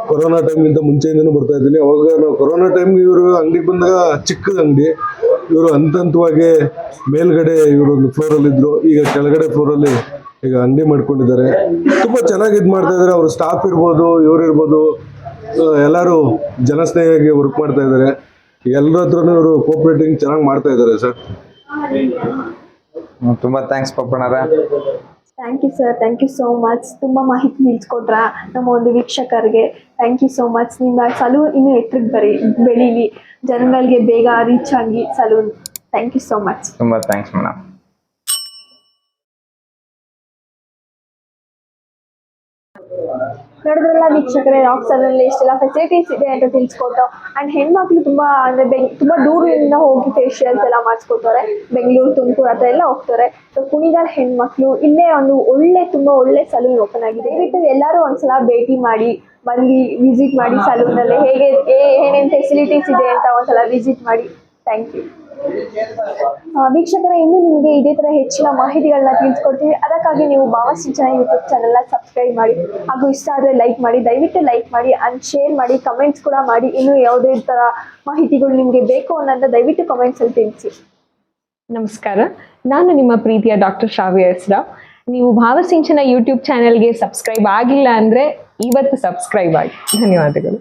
ಕೊರೋನಾ ಟೈಮ್ಗಿಂತ ಮುಂಚೆಯಿಂದನೂ ಬರ್ತಾ ಇದ್ದೀನಿ. ಅವಾಗ ನಾವು ಕೊರೋನಾ ಟೈಮ್ಗೆ ಇವರು ಅಂಗಡಿಗೆ ಬಂದಾಗ ಚಿಕ್ಕದ ಅಂಗಡಿ. ಇವರು ಹಂತ ಹಂತವಾಗಿ ಮೇಲ್ಗಡೆ ಇವರು ಒಂದು ಫ್ಲೋರಲ್ಲಿದ್ದರು ಈಗ ಕೆಳಗಡೆ ಫ್ಲೋರಲ್ಲಿ ಈಗ ಅಂಗಡಿ ಮಾಡ್ಕೊಂಡಿದ್ದಾರೆ. ತುಂಬ ಚೆನ್ನಾಗಿ ಇದು ಮಾಡ್ತಾ ಇದ್ದಾರೆ. ಅವ್ರ ಸ್ಟಾಫ್ ಇರ್ಬೋದು, ಇವರು ಇರ್ಬೋದು. ಎಲ್ಲರೂ ಜನಸ್ನೇಹಿಯಾಗಿ ವರ್ಕ್ ಮಾಡ್ತಾ ಇದ್ದಾರೆ. ಎಲ್ಲರ ಹತ್ರನೂ ಇವರು ಕೋಪರೇಟಿಂಗ್ ಚೆನ್ನಾಗಿ ಮಾಡ್ತಾ ಇದ್ದಾರೆ ಸರ್. ಹ್ಮ್, ತುಂಬಾ thanks ಪಪ್ಪಣ್ಣರ thank you sir thank you so much ತುಂಬ ಮಾಹಿತಿ ನಿಲ್ಸ್ಕೊಟ್ರ ನಮ್ಮ ಒಂದು ವೀಕ್ಷಕರಿಗೆ. ಥ್ಯಾಂಕ್ ಯು ಸೋ ಮಚ್ ನಿಮ್ಮ ಸಲೂನ್ ಇನ್ನೂ ಎತ್ತರಕ್ಕೆ ಬರಿ ಬೆಳೀಲಿ. ಜನಗಳಿಗೆ ಬೇಗ ರೀಚ್ ಆಗಿ salon thank you so much ತುಂಬಾ ಥ್ಯಾಂಕ್ಸ್ ಮೇಡಮ್ ನೋಡಿದ್ರಲ್ಲ ವೀಕ್ಷಕರೇ ರಾಕ್ ಇಷ್ಟೆಲ್ಲ ಫೆಸಿಲಿಟೀಸ್ ಇದೆ ಅಂತ ತಿಳಿಸ್ಕೊಟ್ಟು ಆ್ಯಂಡ್ ಹೆಣ್ಮಕ್ಳು ತುಂಬ ಅಂದರೆ ಬೆಂಗ್, ತುಂಬ ದೂರದಿಂದ ಹೋಗಿ ಫೇಶಿಯಲ್ಸ್ ಎಲ್ಲ ಮಾಡಿಸ್ಕೊತಾರೆ ಬೆಂಗಳೂರು, ತುಮಕೂರು ಆ ಥರ ಎಲ್ಲ ಹೋಗ್ತಾರೆ. ಸೊ ಕುಣಿಗಾರ್ ಹೆಣ್ಮಕ್ಳು ಇಲ್ಲೇ ಒಂದು ಒಳ್ಳೆ, ತುಂಬ ಒಳ್ಳೆ ಸಲೂನ್ ಓಪನ್ ಆಗಿದೆ. ದಯವಿಟ್ಟು ಎಲ್ಲರೂ ಒಂದ್ಸಲ ಭೇಟಿ ಮಾಡಿ, ಬಂದು ವಿಸಿಟ್ ಮಾಡಿ ಸಲೂನಲ್ಲಿ ಹೇಗೆ ಏನೇನು ಫೆಸಿಲಿಟೀಸ್ ಇದೆ ಅಂತ ಒಂದ್ಸಲ ವಿಸಿಟ್ ಮಾಡಿ. ಥ್ಯಾಂಕ್ ಯು ವೀಕ್ಷಕರೇ, ಇನ್ನು ನಿಮಗೆ ಇದೇ ತರ ಹೆಚ್ಚಿನ ಮಾಹಿತಿಗಳನ್ನ ತಿಳಿಸ್ಕೊಡ್ತೀವಿ ಅದಕ್ಕಾಗಿ ನೀವು ಭಾವಸಿಂಚನ ಯೂಟ್ಯೂಬ್ ಚಾನೆಲ್ನ ಸಬ್ಸ್ಕ್ರೈಬ್ ಮಾಡಿ, ಹಾಗೂ ಇಷ್ಟ ಆದರೆ ಲೈಕ್ ಮಾಡಿ, ದಯವಿಟ್ಟು ಲೈಕ್ ಮಾಡಿ ಅಂಡ್ ಶೇರ್ ಮಾಡಿ ಕಮೆಂಟ್ಸ್ ಕೂಡ ಮಾಡಿ. ಇನ್ನು ಯಾವುದೇ ಥರ ಮಾಹಿತಿಗಳು ನಿಮಗೆ ಬೇಕು ಅನ್ನೋದನ್ನ ದಯವಿಟ್ಟು ಕಮೆಂಟ್ಸಲ್ಲಿ ತಿಳಿಸಿ. ನಮಸ್ಕಾರ. ನಾನು ನಿಮ್ಮ ಪ್ರೀತಿಯ ಡಾಕ್ಟರ್ ಶ್ರಾವ್ಯ ಹೆಸ್ರಾವ್ ನೀವು ಭಾವಸಿಂಚನ ಯೂಟ್ಯೂಬ್ ಚಾನೆಲ್ಗೆ ಸಬ್ಸ್ಕ್ರೈಬ್ ಆಗಿಲ್ಲ ಅಂದರೆ ಇವತ್ತು ಸಬ್ಸ್ಕ್ರೈಬ್ ಆಗಿ. ಧನ್ಯವಾದಗಳು.